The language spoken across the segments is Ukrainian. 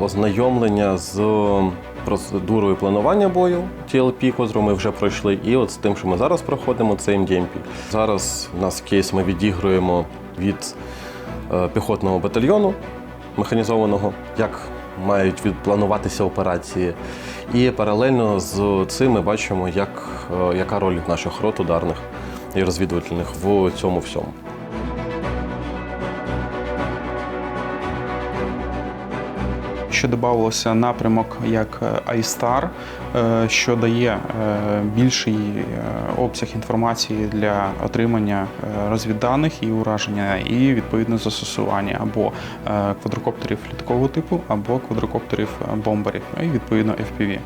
ознайомлення з процедурою планування бою TLP, котру ми вже пройшли, і от з тим, що ми зараз проходимо, це MDMP. Зараз у нас кейс ми відігруємо від е, піхотного батальйону механізованого, як мають відплануватися операції. І паралельно з цим ми бачимо, як, е, яка роль наших рот ударних і розвідувальних в цьому всьому. Ще додавалося напрямок як е, iStar, е, що дає е, більший обсяг інформації для отримання розвідданих і ураження, і відповідно застосування або квадрокоптерів літакового типу, або квадрокоптерів бомберів, і відповідно FPV.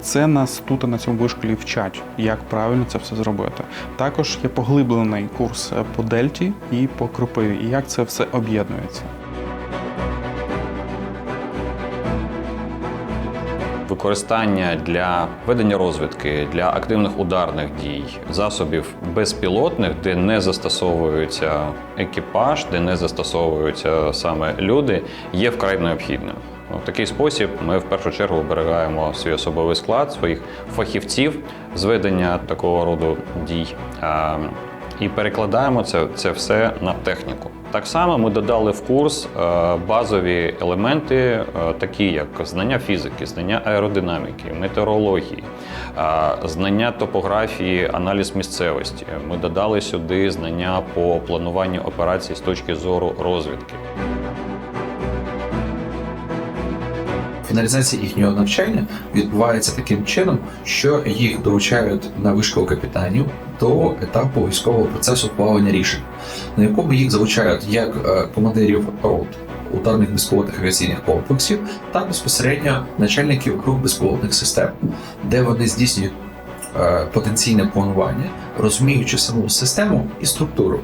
Це нас тут на цьому вишколі вчать, як правильно це все зробити. Також є поглиблений курс по дельті і по кропиві, і як це все об'єднується. Використання для ведення розвідки, для активних ударних дій, засобів безпілотних, де не застосовується екіпаж, де не застосовуються саме люди, є вкрай необхідним. В такий спосіб ми в першу чергу оберігаємо свій особовий склад, своїх фахівців з ведення такого роду дій. І перекладаємо це, це все на техніку. Так само ми додали в курс е, базові елементи, е, такі як знання фізики, знання аеродинаміки, метеорології, е, знання топографії, аналіз місцевості. Ми додали сюди знання по плануванню операцій з точки зору розвідки. Фіналізація їхнього навчання відбувається таким чином, що їх долучають на вишкол капітанів до етапу військового процесу плавання рішень, на якому їх залучають як е, командирів рот ударних безпілотних авіаційних комплексів, так безпосередньо начальників груп безпілотних систем, де вони здійснюють е, потенційне планування, розуміючи саму систему і структуру.